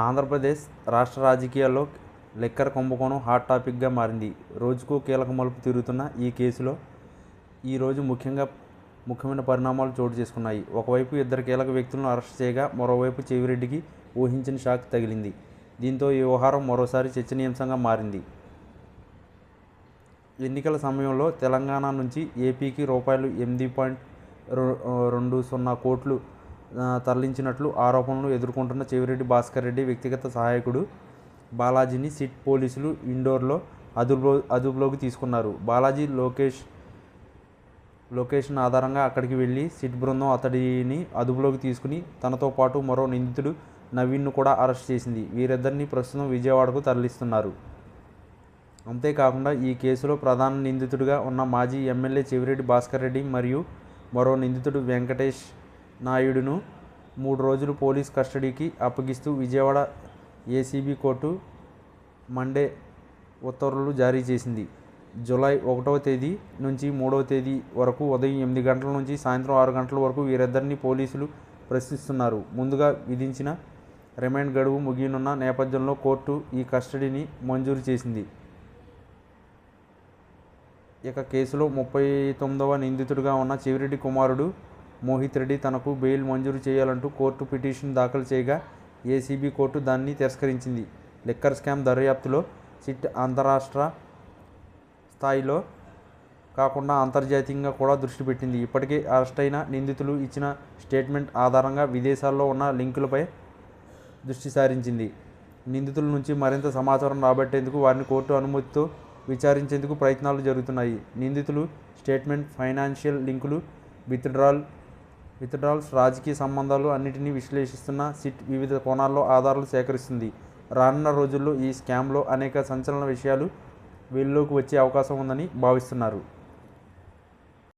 ఆంధ్రప్రదేశ్ రాష్ట్ర రాజకీయాల్లో లిక్కర్ కుంభకోణం హాట్ టాపిక్గా మారింది. రోజుకో కీలక మలుపు తిరుగుతున్న ఈ కేసులో ఈరోజు ముఖ్యంగా ముఖ్యమైన పరిణామాలు చోటు చేసుకున్నాయి. ఒకవైపు ఇద్దరు కీలక వ్యక్తులను అరెస్ట్ చేయగా మరోవైపు చెవిరెడ్డికి ఊహించిన షాక్ తగిలింది. దీంతో ఈ వ్యవహారం మరోసారి చర్చనీయాంశంగా మారింది. ఎన్నికల సమయంలో తెలంగాణ నుంచి ఏపీకి రూపాయలు ఎనిమిది పాయింట్ రెండు సున్నా కోట్లు తరలించినట్లు ఆరోపణలు ఎదుర్కొంటున్న చెవిరెడ్డి భాస్కర్ రెడ్డి వ్యక్తిగత సహాయకుడు బాలాజీని సిట్ పోలీసులు ఇండోర్లో అదుపులో అదుపులోకి తీసుకున్నారు. బాలాజీ లోకేష్ లొకేషన్ ఆధారంగా అక్కడికి వెళ్ళి సిట్ బృందం అతడిని అదుపులోకి తీసుకుని తనతో పాటు మరో నిందితుడు నవీన్ను కూడా అరెస్ట్ చేసింది. వీరిద్దరిని ప్రస్తుతం విజయవాడకు తరలిస్తున్నారు. అంతేకాకుండా ఈ కేసులో ప్రధాన నిందితుడిగా ఉన్న మాజీ ఎమ్మెల్యే చెవిరెడ్డి భాస్కర్ రెడ్డి మరియు మరో నిందితుడు వెంకటేష్ నాయుడును మూడు రోజులు పోలీస్ కస్టడీకి అప్పగిస్తూ విజయవాడ ఏసీబీ కోర్టు మండే ఉత్తర్వులు జారీ చేసింది. జూలై ఒకటవ తేదీ నుంచి మూడవ తేదీ వరకు ఉదయం ఎనిమిది గంటల నుంచి సాయంత్రం ఆరు గంటల వరకు వీరిద్దరిని పోలీసులు ప్రశ్నిస్తున్నారు. ముందుగా విధించిన రిమాండ్ గడువు ముగియనున్న నేపథ్యంలో కోర్టు ఈ కస్టడీని మంజూరు చేసింది. ఇక కేసులో ముప్పై తొమ్మిదవ నిందితుడిగా ఉన్న చివిరెడ్డి కుమారుడు మోహిత్ రెడ్డి తనకు బెయిల్ మంజూరు చేయాలంటూ కోర్టు పిటిషన్ దాఖలు చేయగా ఏసీబీ కోర్టు దాన్ని తిరస్కరించింది. లిక్కర్ స్కామ్ దర్యాప్తులో సిట్ అంతరాష్ట్ర స్థాయిలో కాకుండా అంతర్జాతీయంగా కూడా దృష్టి పెట్టింది. ఇప్పటికే అరెస్ట్ అయిన నిందితులు ఇచ్చిన స్టేట్మెంట్ ఆధారంగా విదేశాల్లో ఉన్న లింకులపై దృష్టి సారించింది. నిందితుల నుంచి మరింత సమాచారం రాబట్టేందుకు వారిని కోర్టు అనుమతితో విచారించేందుకు ప్రయత్నాలు జరుగుతున్నాయి. నిందితులు స్టేట్మెంట్ ఫైనాన్షియల్ లింకులు విత్డ్రాల్ విత్డ్రాల్స్ రాజకీయ సంబంధాలు అన్నిటినీ విశ్లేషిస్తున్న సిట్ వివిధ కోణాల్లో ఆధారాలు సేకరిస్తుంది. రానున్న రోజుల్లో ఈ స్కామ్లో అనేక సంచలన విషయాలు వెలుగులోకి వచ్చే అవకాశం ఉందని భావిస్తున్నారు.